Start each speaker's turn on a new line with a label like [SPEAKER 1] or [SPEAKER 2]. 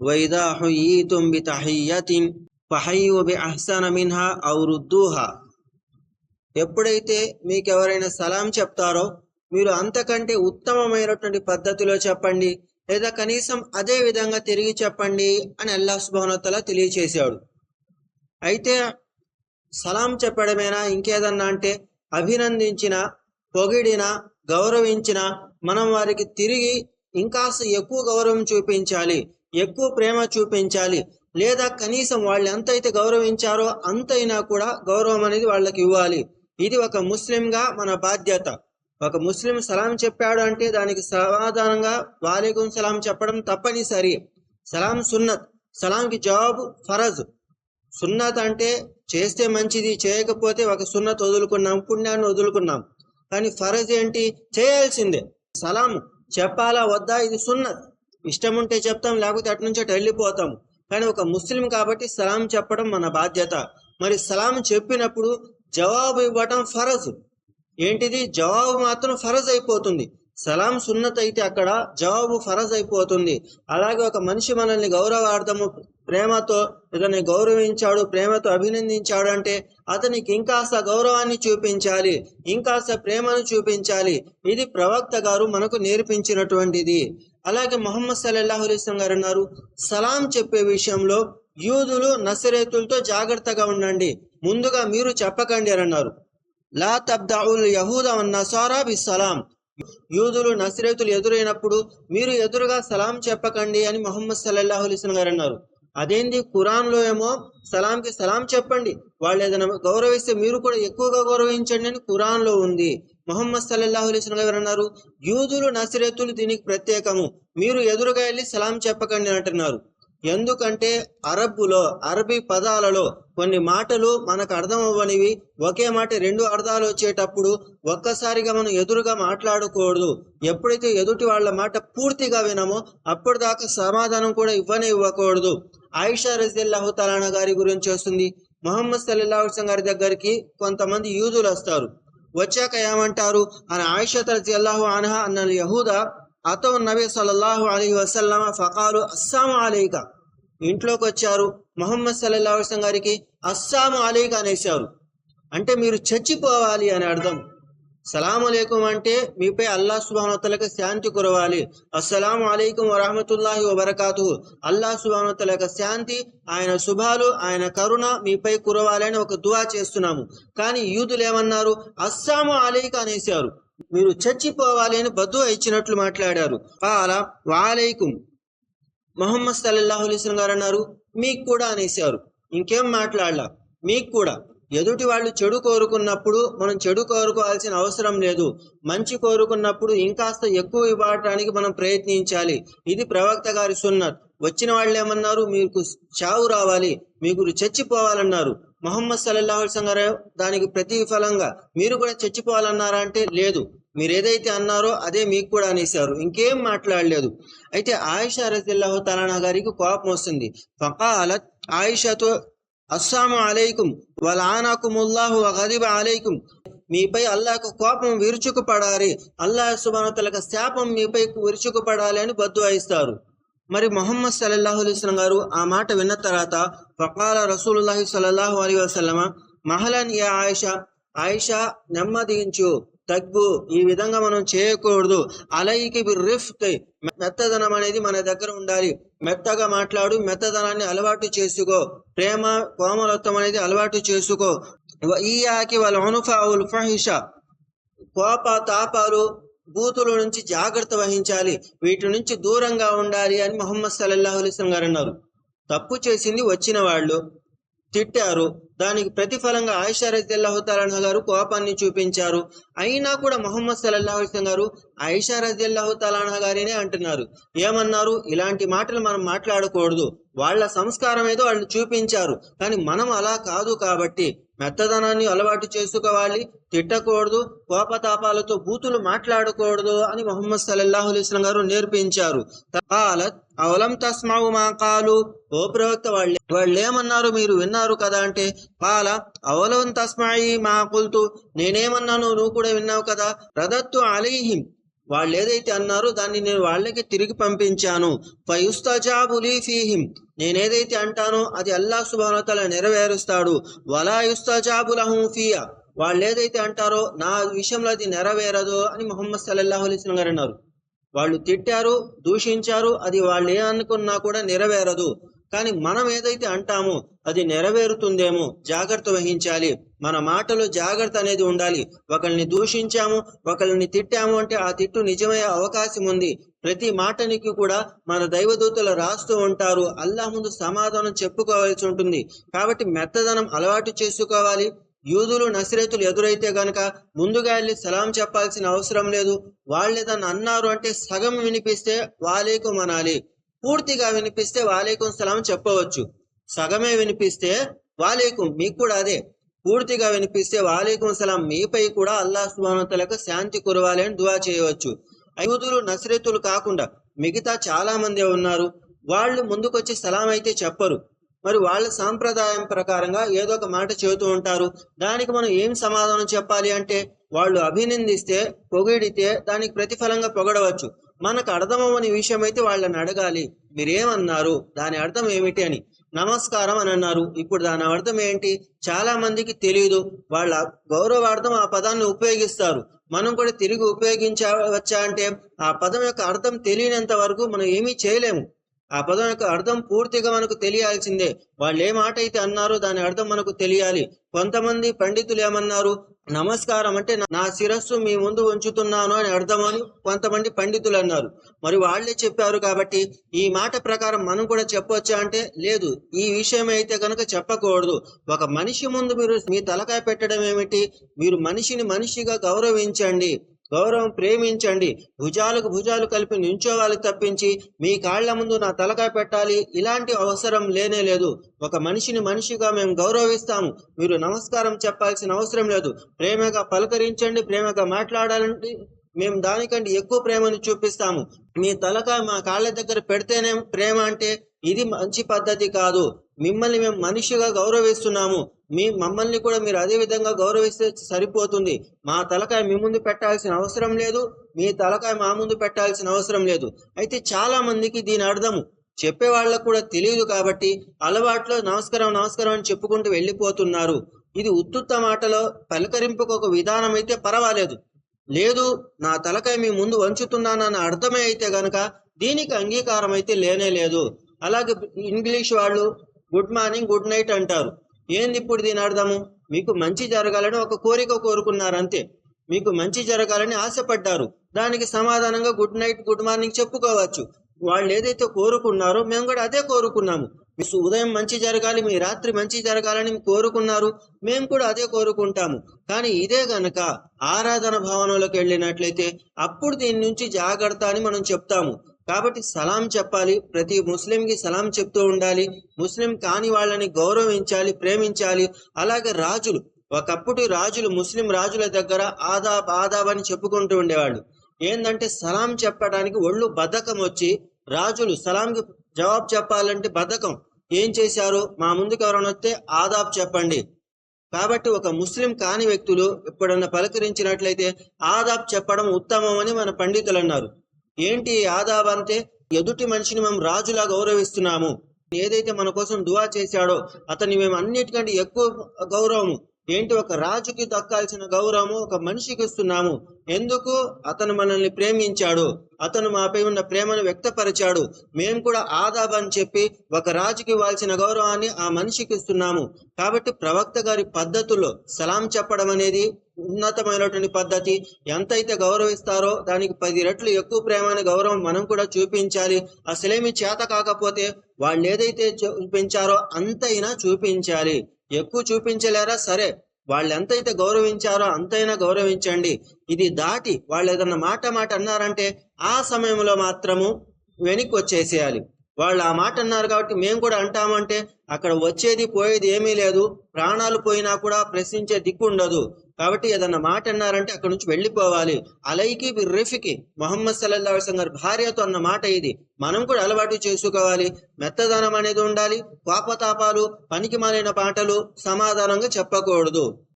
[SPEAKER 1] వైదా హుయీతుం బి తహయ్యతిన్ ఫహయ్యు బి అహ్సన మిన్హా ఎప్పుడైతే మీకు ఎవరైనా సలాం చెప్తారో మీరు అంతకంటే ఉత్తమమైనటువంటి పద్ధతిలో చెప్పండి లేదా కనీసం అదే విధంగా తిరిగి చెప్పండి అని అల్లా సుభానోతల తెలియచేశాడు. అయితే సలాం చెప్పడమేనా ఇంకేదన్నా అంటే అభినందించిన పొగిడిన గౌరవించిన మనం వారికి తిరిగి ఇంకాస్త ఎక్కువ గౌరవం చూపించాలి. ఎక్కువ ప్రేమ చూపించాలి. లేదా కనీసం వాళ్ళు ఎంతైతే గౌరవించారో అంతైనా కూడా గౌరవం అనేది వాళ్ళకి ఇవ్వాలి. ఇది ఒక ముస్లింగా మన బాధ్యత. ఒక ముస్లిం సలాం చెప్పాడు అంటే దానికి సమాధానంగా వాలేకుం సలాం చెప్పడం తప్పనిసరి. సలాం సున్నత్. సలాంకి జవాబు ఫరజ్. సున్నత్ అంటే చేస్తే మంచిది చేయకపోతే ఒక సున్నత్ వదులుకున్నాం పుణ్యాన్ని వదులుకున్నాం. కానీ ఫరజ్ ఏంటి? చేయాల్సిందే. సలాం చెప్పాలా వద్దా? ఇది సున్నత్. ఇష్టం ఉంటే చెప్తాం లేకపోతే అటు నుంచి అటు వెళ్ళిపోతాం. కానీ ఒక ముస్లిం కాబట్టి సలాం చెప్పడం మన బాధ్యత. మరి సలాం చెప్పినప్పుడు జవాబు ఇవ్వటం ఫరజ్. ఏంటిది? జవాబు మాత్రం ఫరజ్ అయిపోతుంది. సలాం సున్నత్ అయితే అక్కడ జవాబు ఫరజ్ అయిపోతుంది. అలాగే ఒక మనిషి మనల్ని గౌరవార్థము ప్రేమతో ఇతన్ని గౌరవించాడు ప్రేమతో అభినందించాడు అంటే అతనికి ఇంకాస్త గౌరవాన్ని చూపించాలి ఇంకాస్త ప్రేమను చూపించాలి. ఇది ప్రవక్త గారు మనకు నేర్పించినటువంటిది. అలాగే మొహమ్మద్ సల్లల్లాహు అలైస్లం గారు అన్నారు సలాం చెప్పే విషయంలో యూదులు నసరేతులతో జాగ్రత్తగా ఉండండి. ముందుగా మీరు చెప్పకండి అని అన్నారు. లా తబ్దాఉల్ యహూద నసారా బి సలాం యూదులు నసరేతులు ఎదురైనప్పుడు మీరు ఎదురుగా సలాం చెప్పకండి అని మొహమ్మద్ సల్లల్లాహు అలైస్లం గారు అన్నారు. అదేంది? ఖురాన్లో ఏమో సలాంకి సలాం చెప్పండి. వాళ్ళు ఏదైనా గౌరవిస్తే మీరు కూడా ఎక్కువగా గౌరవించండి అని ఖురాన్లో ఉంది. మొహమ్మద్ సల్లల్లాహు అలైస్లం గారు అన్నారు యూదులు నసిరేతులు దీనికి ప్రత్యేకము. మీరు ఎదురుగా వెళ్ళి సలాం చెప్పకండి అంటున్నారు. ఎందుకంటే అరబ్బులో అరబీ పదాలలో కొన్ని మాటలు మనకు అర్థం అవ్వనివి ఒకే మాట రెండు అర్థాలు వచ్చేటప్పుడు ఒక్కసారిగా మనం ఎదురుగా మాట్లాడకూడదు. ఎప్పుడైతే ఎదుటి వాళ్ళ మాట పూర్తిగా వినమో అప్పటిదాకా సమాధానం కూడా ఇవ్వనే ఇవ్వకూడదు. ఆయిషా రజిల్లాహు తలానా గారి గురించి వస్తుంది. మొహమ్మద్ సల్లాహుసం గారి దగ్గరికి కొంతమంది యూదులు వస్తారు. వచ్చాక ఏమంటారు? అని ఆయిషా రజిల్లాహు అనహా అన్న యహూదా అతో నబీ సల్లల్లాహు అలీ వసల్లమ ఫకాలు అస్సాము అలీక. ఇంట్లోకి వచ్చారు. మొహమ్మద్ సల్లల్లాహు అలైహి గారికి అస్సాము అలీక అనేశారు. అంటే మీరు చచ్చిపోవాలి అని అర్థం. సలాం అలైకుం అంటే మీపై అల్లాహ్ సుబానతలకు శాంతి కురవాలి. అస్సలాము అలైకుం వరహమతుల్లాహి వబర్కాతు అల్లాహ్ సుబానతల యొక్క శాంతి ఆయన శుభాలు ఆయన కరుణ మీపై కురవాలని ఒక దువా చేస్తున్నాము. కానీ యూదులు ఏమన్నారు? అస్సాము అలైక అనేశారు. మీరు చచ్చిపోవాలి అని బద్దు ఇచ్చినట్లు మాట్లాడారు. అలా వాలైకుం. మొహమ్మద్ సల్లాహు అలీస్ గారు అన్నారు మీకు కూడా అనేశారు. ఇంకేం మాట్లాడలా? మీకు కూడా. ఎదుటి వాళ్ళు చెడు కోరుకున్నప్పుడు మనం చెడు కోరుకోవాల్సిన అవసరం లేదు. మంచి కోరుకున్నప్పుడు ఇంకాస్త ఎక్కువ ఇవ్వడానికి మనం ప్రయత్నించాలి. ఇది ప్రవక్త గారి సున్నత్. వచ్చిన వాళ్ళు ఏమన్నారు? మీకు చావు రావాలి. మీకు చచ్చిపోవాలన్నారు. మొహమ్మద్ సల్లల్లాహు గారు దానికి ప్రతిఫలంగా మీరు కూడా చచ్చిపోవాలన్నారా అంటే లేదు. మీరు ఏదైతే అన్నారో అదే మీకు కూడా అనేసారు ఇంకేం మాట్లాడలేదు. అయితే ఆయిషా రజిల్లాహు తలానా గారికి కోపం వస్తుంది. ఫకాలత్ ఆయిషాతో అస్సాము అలైకుం వలానాకుముల్లాహు గదిబ అలైకుం. మీపై అల్లాహకు కోపం విరుచుకుపడాలి. అల్లాహ్ సుబానతలకు శాపం మీపై విరుచుకుపడాలి అని బద్దువాయిస్తారు. మరి మొహమ్మద్ సల్లల్లాహు అలైస్లం గారు ఆ మాట విన్న తర్వాత ఫకాల రసూలుల్లాహి సల్లల్లాహు అలీ వసలమ మహలన్ ఏ ఆయిషా ఆయిషా నెమ్మదించు. తగ్గు. ఈ విధంగా మనం చేయకూడదు. అలైకి రిఫ్ట్ మెత్తదనం అనేది మన దగ్గర ఉండాలి. మెత్తగా మాట్లాడు మెత్తదనాన్ని అలవాటు చేసుకో. ప్రేమ కోమలత్వం అనేది అలవాటు చేసుకో. ఈయాకి వాళ్ళ అనుఫావులు ఫహిష. కోప తాపాలు బూతుల నుంచి జాగ్రత్త వహించాలి. వీటి నుంచి దూరంగా ఉండాలి అని మొహమ్మద్ సల్లల్లాహు అలైస్లం గారు అన్నారు. తప్పు చేసింది వచ్చిన వాళ్ళు. తిట్టారు. దానికి ప్రతిఫలంగా ఆయిషా రజిల్లాహు గారు కోపాన్ని చూపించారు. అయినా కూడా మొహమ్మద్ సల్లల్లాహు గారు ఆయిషా రజిల్లాహు గారినే అంటున్నారు. ఏమన్నారు? ఇలాంటి మాటలు మనం మాట్లాడకూడదు. వాళ్ళ సంస్కారం ఏదో వాళ్ళు చూపించారు. కానీ మనం అలా కాదు కాబట్టి మెత్తదనాన్ని అలవాటు చేసుకోవాలి తిట్టకూడదు కోపతాపాలతో బూతులు మాట్లాడకూడదు అని మొహమ్మద్ సల్లల్లాహు అలైస్లం గారు నేర్పించారు. తాలత్ అవలం తస్మావు మా కాలు. ఓ ప్రవక్త వాళ్ళు వాళ్ళేమన్నారు? మీరు విన్నారు కదా అంటే పాల అవలం తస్మాయి మా కుల్తు. నేనేమన్నాను? నువ్వు కూడా విన్నావు కదా. రదత్తు అలీహిం. వాళ్ళు ఏదైతే అన్నారో దాన్ని నేను వాళ్ళకి తిరిగి పంపించాను. ఫయుస్తజాబులీ ఫీహిం. నేనేదైతే అంటానో అది అల్లా సుబానతల నెరవేరుస్తాడు. వలా యుస్తజాబులహం ఫియా. వాళ్ళు ఏదైతే అంటారో నా విషయంలో అది నెరవేరదు అని మొహమ్మద్ సల్లల్లాహు అలీస్లం గారు అన్నారు. వాళ్ళు తిట్టారు దూషించారు అది వాళ్ళు ఏ అనుకున్నా కూడా నెరవేరదు. కానీ మనం ఏదైతే అంటామో అది నెరవేరుతుందేమో జాగ్రత్త వహించాలి. మన మాటలో జాగ్రత్త అనేది ఉండాలి. ఒకరిని దూషించాము ఒకరిని తిట్టాము అంటే ఆ తిట్టు నిజమయ్యే అవకాశం ఉంది. ప్రతి మాటనికి కూడా మన దైవదూతలు రాస్తూ ఉంటారు. అల్లా ముందు సమాధానం చెప్పుకోవాల్సి ఉంటుంది. కాబట్టి మెత్తదనం అలవాటు చేసుకోవాలి. యూదులు నసిరేతులు ఎదురైతే గనక ముందుగా వెళ్ళి సలాం చెప్పాల్సిన అవసరం లేదు. వాళ్ళు ఏదన్నా అన్నారు అంటే సగం వినిపిస్తే వాలేకు మనాలి పూర్తిగా వినిపిస్తే వాలేకుం సలాం చెప్పవచ్చు. సగమే వినిపిస్తే వాలేకుం మీకు కూడా అదే. పూర్తిగా వినిపిస్తే వాలేకుం సలాం మీపై కూడా అల్లా సుబానతలకు శాంతి కురవాలి అని దువా చేయవచ్చు. యూదులు నసిరేతులు కాకుండా మిగతా చాలా మంది ఉన్నారు. వాళ్ళు ముందుకొచ్చి సలాం అయితే చెప్పరు. మరి వాళ్ళ సాంప్రదాయం ప్రకారంగా ఏదో ఒక మాట చెబుతూ ఉంటారు. దానికి మనం ఏం సమాధానం చెప్పాలి అంటే వాళ్ళు అభినందిస్తే పొగిడితే దానికి ప్రతిఫలంగా పొగడవచ్చు. మనకు అర్థమవని విషయం అయితే వాళ్ళని అడగాలి. మీరేమన్నారు? దాని అర్థం ఏమిటి అని. నమస్కారం అని అన్నారు. ఇప్పుడు దాని అర్థం ఏంటి? చాలా మందికి తెలియదు వాళ్ళ గౌరవార్థం ఆ పదాన్ని ఉపయోగిస్తారు. మనం కూడా తిరిగి ఉపయోగించవచ్చా అంటే ఆ పదం యొక్క అర్థం తెలియనంత వరకు మనం ఏమీ చేయలేము. ఆ పదం యొక్క అర్థం పూర్తిగా మనకు తెలియాల్సిందే. వాళ్ళు ఏ మాట అయితే అన్నారో దాని అర్థం మనకు తెలియాలి. కొంతమంది పండితులు ఏమన్నారు? నమస్కారం అంటే నా శిరస్సు మీ ముందు ఉంచుతున్నాను అని అర్థమని కొంతమంది పండితులు అన్నారు. మరి వాళ్ళే చెప్పారు కాబట్టి ఈ మాట ప్రకారం మనం కూడా చెప్పొచ్చా అంటే లేదు. ఈ విషయం అయితే కనుక చెప్పకూడదు. ఒక మనిషి ముందు మీరు మీ తలకాయ పెట్టడం ఏమిటి? మీరు మనిషిని మనిషిగా గౌరవించండి. గౌరవం ప్రేమించండి. భుజాలకు భుజాలు కలిపి నించోవాలి తప్పించి మీ కాళ్ళ ముందు నా తలకాయ పెట్టాలి ఇలాంటి అవసరం లేనే లేదు. ఒక మనిషిని మనిషిగా మేము గౌరవిస్తాము. మీరు నమస్కారం చెప్పాల్సిన అవసరం లేదు. ప్రేమగా పలకరించండి ప్రేమగా మాట్లాడాలంటే మేము దానికంటే ఎక్కువ ప్రేమను చూపిస్తాము. మీ తలకాయ మా కాళ్ళ దగ్గర పెడితేనే ప్రేమ అంటే ఇది మంచి పద్ధతి కాదు. మిమ్మల్ని మేము మనిషిగా గౌరవిస్తున్నాము. మీ మమ్మల్ని కూడా మీరు అదే విధంగా గౌరవిస్తే సరిపోతుంది. మా తలకాయ మీ ముందు పెట్టాల్సిన అవసరం లేదు. మీ తలకాయ మా ముందు పెట్టాల్సిన అవసరం లేదు. అయితే చాలా మందికి దీని అర్థము చెప్పే వాళ్ళకు కూడా తెలియదు కాబట్టి అలవాట్లో నమస్కారం నమస్కారం అని చెప్పుకుంటూ వెళ్ళిపోతున్నారు. ఇది ఉత్తుత్త మాటలో పలకరింపుకు ఒక విధానం అయితే పర్వాలేదు. లేదు నా తలకాయ మీ ముందు వంచుతున్నానన్న అర్థమే అయితే గనక దీనికి అంగీకారం అయితే లేనే లేదు. అలాగే ఇంగ్లీష్ వాళ్ళు గుడ్ మార్నింగ్ గుడ్ నైట్ అంటారు. ఏంది ఇప్పుడు దీని అర్థము? మీకు మంచి జరగాలని ఒక కోరిక కోరుకున్నారు అంతే మీకు మంచి జరగాలని ఆశపడ్డారు. దానికి సమాధానంగా గుడ్ నైట్ గుడ్ మార్నింగ్ చెప్పుకోవచ్చు. వాళ్ళు ఏదైతే కోరుకున్నారో మేము కూడా అదే కోరుకున్నాము. మీ ఉదయం మంచి జరగాలి మీ రాత్రి మంచి జరగాలని కోరుకున్నారు మేము కూడా అదే కోరుకుంటాము. కానీ ఇదే గనక ఆరాధన భవనంలోకి వెళ్ళినట్లయితే అప్పుడు దీని నుంచి జాగ్రత్త అని మనం చెప్తాము. కాబట్టి సలాం చెప్పాలి. ప్రతి ముస్లింకి సలాం చెప్తూ ఉండాలి. ముస్లిం కాని వాళ్ళని గౌరవించాలి ప్రేమించాలి. అలాగే రాజులు. ఒకప్పుడు రాజులు ముస్లిం రాజుల దగ్గర ఆదాబ్ ఆదాబ్ అని చెప్పుకుంటూ ఉండేవాళ్ళు. ఏంటంటే సలాం చెప్పడానికి ఒళ్ళు బద్ధకం వచ్చి రాజులు సలాంకి జవాబు చెప్పాలంటే బద్ధకం. ఏం చేశారు? మా ముందుకు ఎవరైనా వస్తే ఆదాబ్ చెప్పండి. కాబట్టి ఒక ముస్లిం కాని వ్యక్తులు ఎప్పుడన్నా పలకరించినట్లయితే ఆదాబ్ చెప్పడం ఉత్తమం అని మన పండితులు అన్నారు. ఏంటి ఆదాబ్ అంటే? ఎదుటి మనిషిని మేము రాజులా గౌరవిస్తున్నాము. ఏదైతే మన కోసం దువా చేశాడో అతన్ని మేము అన్నిటికంటే ఎక్కువ గౌరవము. ఏంటి ఒక రాజుకి దక్కాల్సిన గౌరవము ఒక మనిషికి ఇస్తున్నాము. ఎందుకు? అతను మనల్ని ప్రేమించాడు. అతను మాపై ఉన్న ప్రేమను వ్యక్తపరిచాడు. మేము కూడా ఆదాబ్ అని చెప్పి ఒక రాజుకి ఇవ్వాల్సిన గౌరవాన్ని ఆ మనిషికి ఇస్తున్నాము. కాబట్టి ప్రవక్త గారి పద్ధతుల్లో సలాం చెప్పడం అనేది ఉన్నతమైనటువంటి పద్ధతి. ఎంతైతే గౌరవిస్తారో దానికి పది రెట్లు ఎక్కువ ప్రేమ గౌరవం మనం కూడా చూపించాలి. అసలేమి చేత కాకపోతే వాళ్ళు ఏదైతే చూపించారో అంతైనా చూపించాలి. ఎక్కువ చూపించలేరా? సరే. వాళ్ళు ఎంతైతే గౌరవించారో అంతైనా గౌరవించండి. ఇది దాటి వాళ్ళు ఏదన్నా మాట మాట అన్నారంటే ఆ సమయంలో మాత్రము వెనక్కి వచ్చేసేయాలి. వాళ్ళు ఆ మాట అన్నారు కాబట్టి మేము కూడా అంటామంటే అక్కడ వచ్చేది పోయేది ఏమీ లేదు. ప్రాణాలు పోయినా కూడా ప్రశ్నించే దిక్కు ఉండదు. కాబట్టి ఏదన్నా మాట అన్నారంటే అక్కడ నుంచి వెళ్ళిపోవాలి. అలైకి రిఫ్కి మొహమ్మద్ సల్లల్లా గారి భార్యతో అన్న మాట ఇది. మనం కూడా అలవాటు చేసుకోవాలి. మెత్తదనం అనేది ఉండాలి. కోపతాపాలు పనికి మాలిన పాటలు సమాధానంగా చెప్పకూడదు.